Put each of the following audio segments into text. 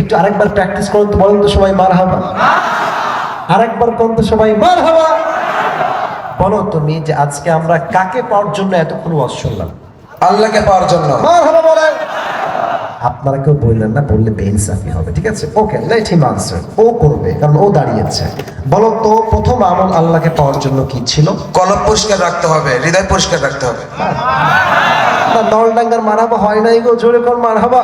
একটু আরেকবার প্র্যাকটিস করুন তো বলুন তো সবাই মার হাবা আরেকবার করুন তো সবাই মার হাবা বলো তুমি যে আজকে আমরা কাকে পাওয়ার জন্য এতক্ষণ ওয়াজ শুনলাম? আল্লাহকে পাওয়ার জন্য। মার হাবা বলেন। আপনারা কেউ বললেন না বললে বেইনসাফি হবে ঠিক আছে? ওকে লেট হিম আনসার ও করবে কারণ ও দাঁড়িয়েছে। বলো তো প্রথম আমল আল্লাহকে পাওয়ার জন্য কি ছিল? কলব পরিষ্কার রাখতে হবে হৃদয় পরিষ্কার রাখতে হবে। না নলডাঙ্গার মারাবা হয় নাই গো জোরে কর মারহাবা।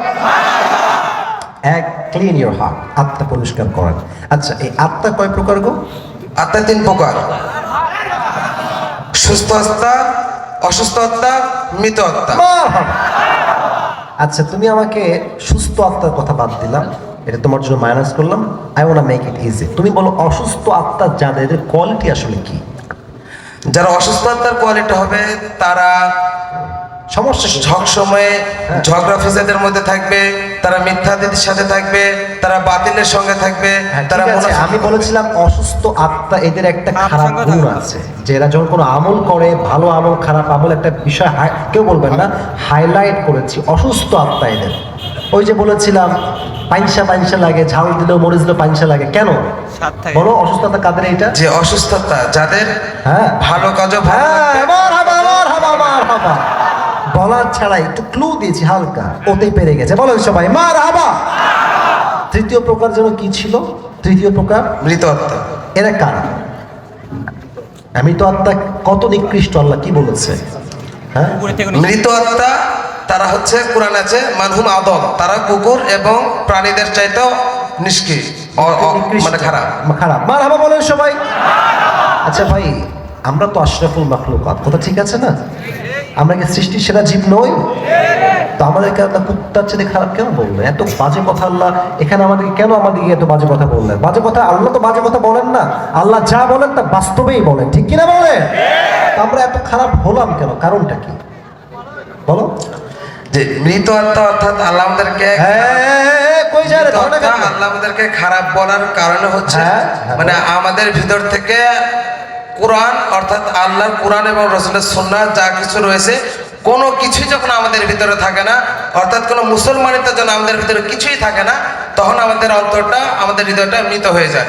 এক ক্লিন ইউর হার্ট আত্মা পরিষ্কার করেন আচ্ছা এই আত্মা কয় প্রকার গো? আত্মা তিন প্রকার। সুস্থ আত্মা অসুস্থ আত্মা মৃত আত্মা। আচ্ছা তুমি আমাকে সুস্থ আত্মার কথা বাদ দিলাম। এটা তোমার জন্য মাইনাস করলাম। I want make it easy তুমি বলো অসুস্থ আত্মা যাদের কোয়ালিটি আসলে কি? যারা অসুস্থ আত্মার কোয়ালিটি হবে তারা ঝক সময়ে ঝগড়া ফেসাদের মধ্যে থাকবে তারা সাথে থাকবে তারা বাতিলের সঙ্গে থাকবে হ্যাঁ, তারা আমি বলেছিলাম অসুস্থ আত্মা এদের একটা খারাপ গুণ আছে। যে এরা যখন কোনো আমল করে ভালো আমল খারাপ আমল একটা বিষয় কেউ বলবেন না হাইলাইট করেছি অসুস্থ আত্মা এদের। ওই যে বলেছিলাম পাইনসা পাইনসা লাগে ঝাল দিলেও মরিচ দিলেও পাইনসা লাগে। কেন? বলো অসুস্থতা কাদের এইটা? যে অসুস্থতা যাদের হ্যাঁ। ভালো কাজও ভালো হ্যাঁ লাগবে, মারহাবা, মারহাবা, মারহাবা। বলার ছাড়া একটু ক্লু দিয়েছি হালকা। ওতেই পেরে গেছে। বলো সবাই মার হাবা তৃতীয় প্রকার যেন কি ছিল? তৃতীয় প্রকার? মৃত আত্মা। এরা কারা? আমি তো আত্মা কত নিকৃষ্ট আল্লাহ কি বলেছে? হ্যাঁ? মৃত আত্মা তারা হচ্ছে কোরআন আছে মানহুম আদম। তারা কুকুর এবং প্রাণীদের চাইতেও নিষ্কি অ- অ- মানে খারাপ। খারাপ। বলেন সবাই। আচ্ছা ভাই আমরা তো আশরাফুল মাখলুকাত। কথা ঠিক আছে না? আমরা কি সৃষ্টির সেরা জীব নই? তো আমাদেরকে আল্লাহ কুত্তার চেয়ে খারাপ কেন বললেন? এত বাজে কথা আল্লাহ এখানে আমাদেরকে কেন আমাদেরকে এত বাজে কথা বললেন? বাজে কথা আল্লাহ তো বাজে কথা বলেন না। আল্লাহ যা বলেন তা বাস্তবেই বলেন। ঠিক কিনা বলেন? আমরা এত খারাপ হলাম কেন? কারণটা কি? বলো। যে মৃত আত্মা অর্থাৎ আল্লাহ আমাদেরকে হ্যাঁ আত্মা কেন? আল্লাহ আমাদেরকে খারাপ বলার কারণে হচ্ছে হ্যাঁ, হ্যাঁ। মানে আমাদের ভিতর থেকে কোরআন অর্থাৎ আল্লাহর কোরআন এবং রসুলের সুন্নাহ যা কিছু রয়েছে কোনো কিছুই যখন আমাদের ভিতরে থাকে না অর্থাৎ কোনো মুসলমানিতে যখন আমাদের ভিতরে কিছুই থাকে না তখন আমাদের অন্তরটা আমাদের হৃদয়টা মৃত হয়ে যায়।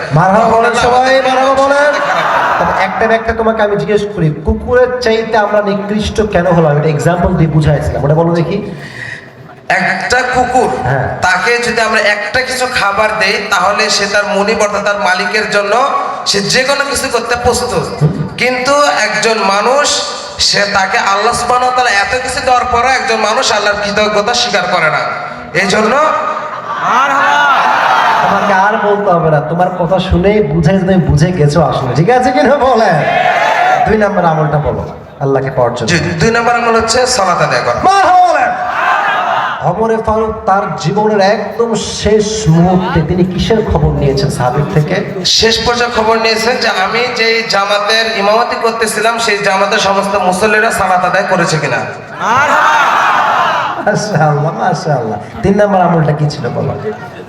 একটা একটা তোমাকে আমি জিজ্ঞেস করি কুকুরের চাইতে আমরা নিকৃষ্ট কেন হলাম? এটা এক্সাম্পল দিয়ে বুঝাইছিলাম ওটা বলো দেখি। একটা কুকুর হ্যাঁ। তাকে যদি আমরা একটা কিছু খাবার দেই তাহলে সে তার মনিব অর্থাৎ তার মালিকের জন্য সে যে কোনো কিছু করতে প্রস্তুত। কিন্তু একজন মানুষ সে তাকে আল্লাহ তাআলা এত কিছু দেওয়ার পরে একজন মানুষ আল্লাহর কৃতজ্ঞতা স্বীকার করে না। এই জন্য তোমাকে আর বলতে হবে না তোমার কথা শুনেই বুঝাই তুমি বুঝে গেছো আসলে। ঠিক আছে কিনা বলে? দুই নাম্বার আমলটা বলো আল্লাহকে পাওয়ার জন্য। দুই নম্বর আমল হচ্ছে সালাত আদায় করা। মারহাবা বলেন। অমরে ফারুক তার জীবনের একদম শেষ মুহূর্তে তিনি কিসের খবর নিয়েছেন সাহাবির থেকে? শেষ পর্যায়ে খবর নিয়েছেন যে আমি যেই জামাতের ইমামতি করতেছিলাম সেই জামাতের সমস্ত মুসল্লিরা সালাত আদায় করেছে কিনা। মাশাআল্লাহ মাশাআল্লাহ। তিন নাম্বার আমলটা কি ছিল বলো?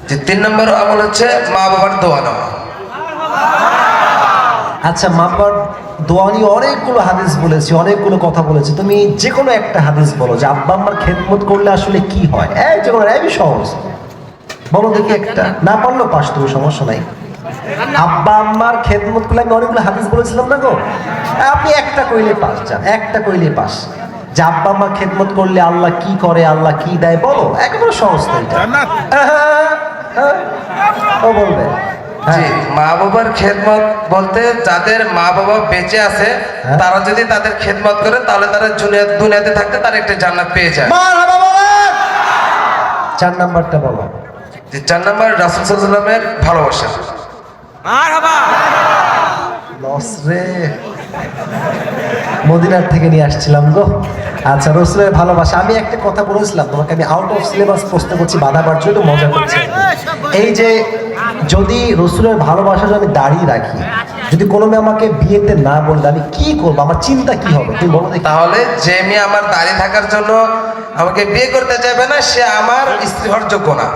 যে তিন নম্বর আমল হচ্ছে মা বাবার দোয়া নেওয়া আচ্ছা মাপার দোয়া নিয়ে অনেকগুলো হাদিস বলেছি অনেকগুলো কথা বলেছি। তুমি যে কোনো একটা হাদিস বলো যে আব্বা আম্মার খেদমত করলে আসলে কি হয়? এই যে কোনো এই সহজ। বলো দেখি একটা। না পারলেও পাস তুমি সমস্যা নাই। আব্বা আম্মার খেদমত করলে আমি অনেকগুলো হাদিস বলেছিলাম না গো? আপনি একটা কইলে পাস যান একটা কইলে পাস। যে আব্বা আম্মার খেদমত করলে আল্লাহ কি করে আল্লাহ কি দেয় বলো। একেবারে সহজ তো এটা। হ্যাঁ, হ্যাঁ, ও বলবে। জি মা বাবার খেদমত বলতে যাদের মা বাবা বেঁচে আছে হ্যাঁ। তারা যদি তাদের খেদমত করে তাহলে তারা দুনিয়া- দুনিয়াতে থাকতে তারা একটা জান্নাত পেয়ে যায়। চার নাম্বারটা বলো। যে চার নম্বর রাসুল সাল্লামের ভালোবাসা। লস রে। মদিনার থেকে নিয়ে আসছিলাম গো। আচ্ছা রসুলের ভালোবাসা। আমি একটা কথা বলেছিলাম তোমাকে আমি আউট অফ সিলেবাস প্রশ্ন করছি বাধা পারছ একটু মজা করছি। এই যে যদি রসুলের ভালোবাসা যদি আমি দাঁড়িয়ে রাখি যদি কোনো মেয়ে আমাকে বিয়েতে না বললে আমি কি করব? আমার চিন্তা কি হবে? তুমি বলো তাহলে যে মেয়ে আমার দাঁড়িয়ে থাকার জন্য আমাকে বিয়ে করতে চাইবে না সে আমার স্ত্রী হওয়ার যোগ্য না।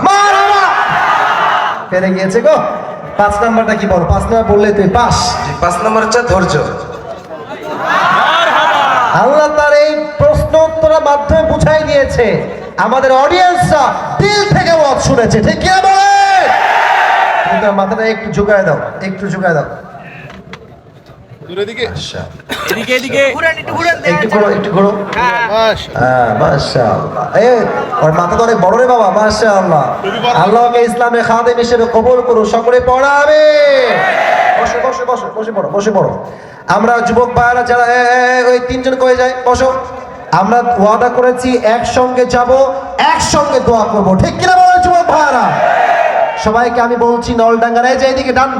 পেরে গিয়েছে গো। পাঁচ নাম্বারটা কি বলো? পাঁচ নাম্বার বললে তুমি পাস। পাঁচ নাম্বার হচ্ছে ধৈর্য। আল্লাহ তার এই বুঝাই দিয়েছে আমাদের অডিয়েন্সরা দিল থেকে ওয়াজ শুনেছে ঠিক কি তোমার মাথাটা একটু ঝুঁকায় দাও একটু ঝুঁকায় দাও। আচ্ছা। এদিকে এদিকে। একটু ঘোরো একটু ঘোরো হ্যাঁ। মাশাআল্লাহ। এ ওর মাথা তো বড় রে বাবা মাশাআল্লাহ। আল্লাহকে ইসলামে খাদেম হিসেবে কবুল করুন সকলে পড়াবে বসো বসো বসো বসে পড়ো বসে পড়ো। আমরা যুবক ভাইরা যারা ওই তিনজন কয়ে যায় বসো। আমরা ওয়াদা করেছি, একসঙ্গে যাব, একসঙ্গে দোয়া করব। ঠিক কিনা বলো যুবক সবাইকে আমি বলছি নলডাঙ্গার যে এইদিকে ডান ডান